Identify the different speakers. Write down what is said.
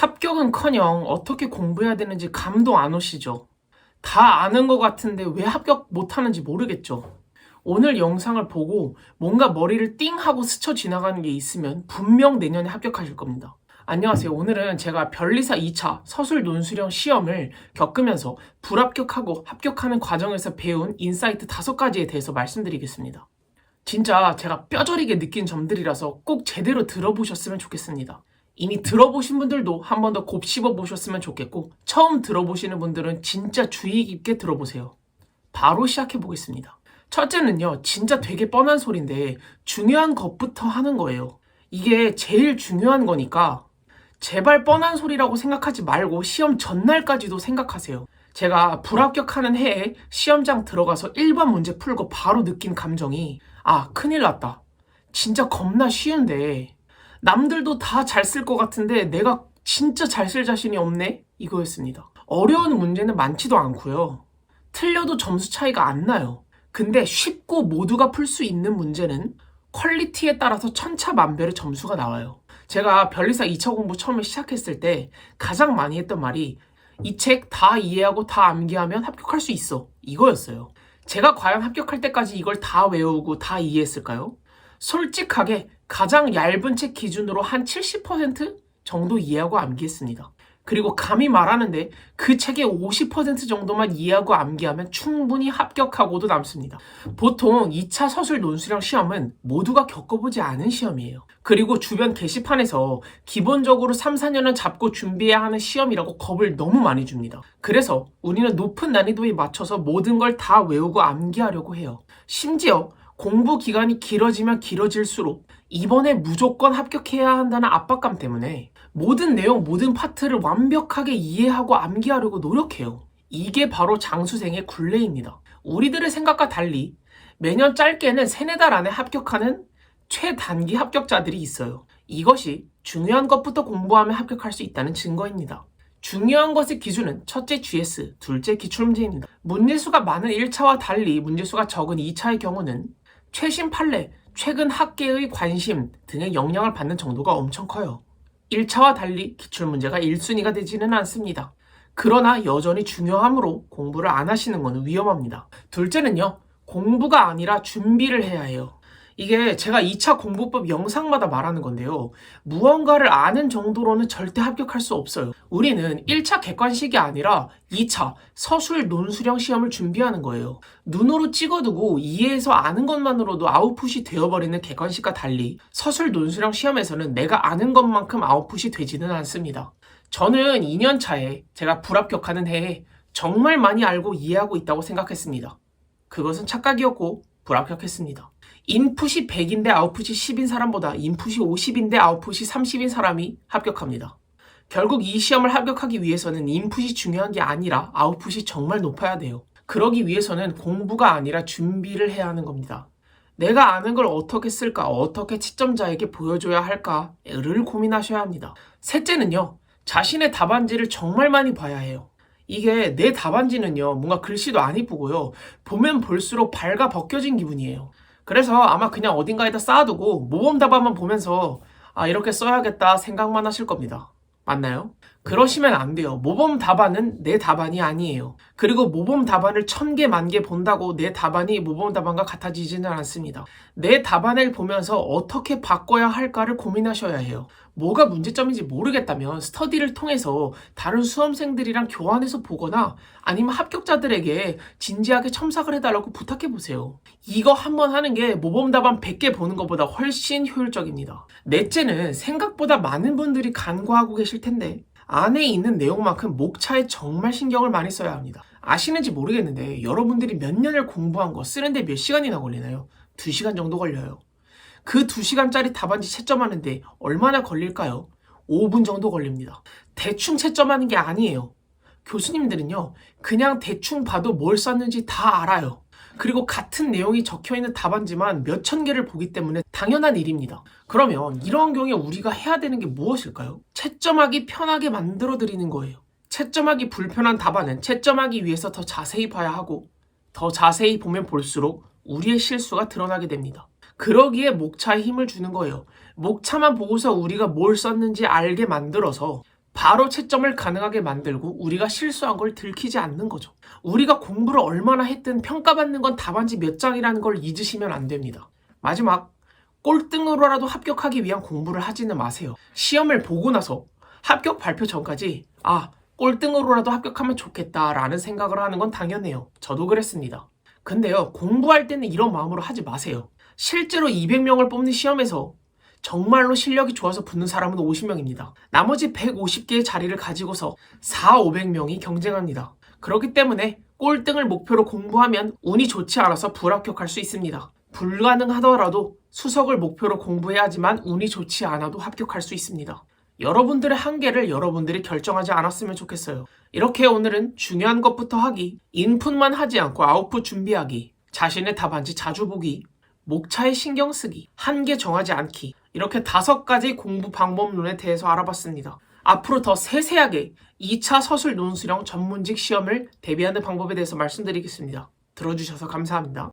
Speaker 1: 합격은커녕 어떻게 공부해야 되는지 감도 안 오시죠? 다 아는 것 같은데 왜 합격 못하는지 모르겠죠? 오늘 영상을 보고 뭔가 머리를 띵 하고 스쳐 지나가는 게 있으면 분명 내년에 합격하실 겁니다. 안녕하세요. 오늘은 제가 변리사 2차 서술 논술형 시험을 겪으면서 불합격하고 합격하는 과정에서 배운 인사이트 다섯 가지에 대해서 말씀드리겠습니다. 진짜 제가 뼈저리게 느낀 점들이라서 꼭 제대로 들어보셨으면 좋겠습니다. 이미 들어보신 분들도 한 번 더 곱씹어 보셨으면 좋겠고, 처음 들어보시는 분들은 진짜 주의 깊게 들어보세요. 바로 시작해 보겠습니다. 첫째는요, 진짜 되게 뻔한 소리인데, 중요한 것부터 하는 거예요. 이게 제일 중요한 거니까, 제발 뻔한 소리라고 생각하지 말고 시험 전날까지도 생각하세요. 제가 불합격하는 해에 시험장 들어가서 1번 문제 풀고 바로 느낀 감정이, 아, 큰일 났다. 진짜 겁나 쉬운데, 남들도 다 잘 쓸 것 같은데 내가 진짜 잘 쓸 자신이 없네? 이거였습니다. 어려운 문제는 많지도 않고요. 틀려도 점수 차이가 안 나요. 근데 쉽고 모두가 풀 수 있는 문제는 퀄리티에 따라서 천차만별의 점수가 나와요. 제가 변리사 2차 공부 처음에 시작했을 때 가장 많이 했던 말이 이 책 다 이해하고 다 암기하면 합격할 수 있어. 이거였어요. 제가 과연 합격할 때까지 이걸 다 외우고 다 이해했을까요? 솔직하게 가장 얇은 책 기준으로 한 70% 정도 이해하고 암기했습니다. 그리고 감히 말하는데 그 책의 50% 정도만 이해하고 암기하면 충분히 합격하고도 남습니다. 보통 2차 서술 논술형 시험은 모두가 겪어보지 않은 시험이에요. 그리고 주변 게시판에서 기본적으로 3, 4년은 잡고 준비해야 하는 시험이라고 겁을 너무 많이 줍니다. 그래서 우리는 높은 난이도에 맞춰서 모든 걸 다 외우고 암기하려고 해요. 심지어 공부 기간이 길어지면 길어질수록 이번에 무조건 합격해야 한다는 압박감 때문에 모든 내용, 모든 파트를 완벽하게 이해하고 암기하려고 노력해요. 이게 바로 장수생의 굴레입니다. 우리들의 생각과 달리 매년 짧게는 세네 달 안에 합격하는 최단기 합격자들이 있어요. 이것이 중요한 것부터 공부하면 합격할 수 있다는 증거입니다. 중요한 것의 기준은 첫째 GS, 둘째 기출문제입니다. 문제수가 많은 1차와 달리 문제수가 적은 2차의 경우는 최신 판례, 최근 학계의 관심 등의 영향을 받는 정도가 엄청 커요. 1차와 달리 기출문제가 1순위가 되지는 않습니다. 그러나 여전히 중요하므로 공부를 안 하시는 것은 위험합니다. 둘째는요, 공부가 아니라 준비를 해야 해요. 이게 제가 2차 공부법 영상마다 말하는 건데요. 무언가를 아는 정도로는 절대 합격할 수 없어요. 우리는 1차 객관식이 아니라 2차 서술 논술형 시험을 준비하는 거예요. 눈으로 찍어두고 이해해서 아는 것만으로도 아웃풋이 되어버리는 객관식과 달리 서술 논술형 시험에서는 내가 아는 것만큼 아웃풋이 되지는 않습니다. 저는 2년 차에 제가 불합격하는 해에 정말 많이 알고 이해하고 있다고 생각했습니다. 그것은 착각이었고 불합격했습니다. 인풋이 100인데 아웃풋이 10인 사람보다 인풋이 50인데 아웃풋이 30인 사람이 합격합니다. 결국 이 시험을 합격하기 위해서는 인풋이 중요한 게 아니라 아웃풋이 정말 높아야 돼요. 그러기 위해서는 공부가 아니라 준비를 해야 하는 겁니다. 내가 아는 걸 어떻게 쓸까, 어떻게 채점자에게 보여줘야 할까를 고민하셔야 합니다. 셋째는요, 자신의 답안지를 정말 많이 봐야 해요. 이게 내 답안지는요, 뭔가 글씨도 안 이쁘고요, 보면 볼수록 밝아 벗겨진 기분이에요. 그래서 아마 그냥 어딘가에다 쌓아두고 모범 답안만 보면서 아, 이렇게 써야겠다 생각만 하실 겁니다. 맞나요? 그러시면 안 돼요. 모범 답안은 내 답안이 아니에요. 그리고 모범 답안을 천 개, 만 개 본다고 내 답안이 모범 답안과 같아지지는 않습니다. 내 답안을 보면서 어떻게 바꿔야 할까를 고민하셔야 해요. 뭐가 문제점인지 모르겠다면 스터디를 통해서 다른 수험생들이랑 교환해서 보거나 아니면 합격자들에게 진지하게 첨삭을 해달라고 부탁해 보세요. 이거 한번 하는 게 모범 답안 100개 보는 것보다 훨씬 효율적입니다. 넷째는 생각보다 많은 분들이 간과하고 계실 텐데 안에 있는 내용만큼 목차에 정말 신경을 많이 써야 합니다. 아시는지 모르겠는데 여러분들이 몇 년을 공부한 거 쓰는데 몇 시간이나 걸리나요? 2시간 정도 걸려요. 그 2시간짜리 답안지 채점하는데 얼마나 걸릴까요? 5분 정도 걸립니다. 대충 채점하는 게 아니에요. 교수님들은요, 그냥 대충 봐도 뭘 썼는지 다 알아요. 그리고 같은 내용이 적혀 있는 답안지만 몇천 개를 보기 때문에 당연한 일입니다. 그러면 이런 경우에 우리가 해야 되는 게 무엇일까요? 채점하기 편하게 만들어 드리는 거예요. 채점하기 불편한 답안은 채점하기 위해서 더 자세히 봐야 하고 더 자세히 보면 볼수록 우리의 실수가 드러나게 됩니다. 그러기에 목차에 힘을 주는 거예요. 목차만 보고서 우리가 뭘 썼는지 알게 만들어서 바로 채점을 가능하게 만들고 우리가 실수한 걸 들키지 않는 거죠. 우리가 공부를 얼마나 했든 평가받는 건 답안지 몇 장이라는 걸 잊으시면 안 됩니다. 마지막, 꼴등으로라도 합격하기 위한 공부를 하지는 마세요. 시험을 보고 나서 합격 발표 전까지, 아, 꼴등으로라도 합격하면 좋겠다라는 생각을 하는 건 당연해요. 저도 그랬습니다. 근데요, 공부할 때는 이런 마음으로 하지 마세요. 실제로 200명을 뽑는 시험에서 정말로 실력이 좋아서 붙는 사람은 50명입니다. 나머지 150개의 자리를 가지고서 4, 500명이 경쟁합니다. 그렇기 때문에 꼴등을 목표로 공부하면 운이 좋지 않아서 불합격할 수 있습니다. 불가능하더라도 수석을 목표로 공부해야 하지만 운이 좋지 않아도 합격할 수 있습니다. 여러분들의 한계를 여러분들이 결정하지 않았으면 좋겠어요. 이렇게 오늘은 중요한 것부터 하기, 인풋만 하지 않고 아웃풋 준비하기, 자신의 답안지 자주 보기, 목차에 신경 쓰기, 한계 정하지 않기, 이렇게 다섯 가지 공부 방법론에 대해서 알아봤습니다. 앞으로 더 세세하게 2차 서술 논술형 전문직 시험을 대비하는 방법에 대해서 말씀드리겠습니다. 들어주셔서 감사합니다.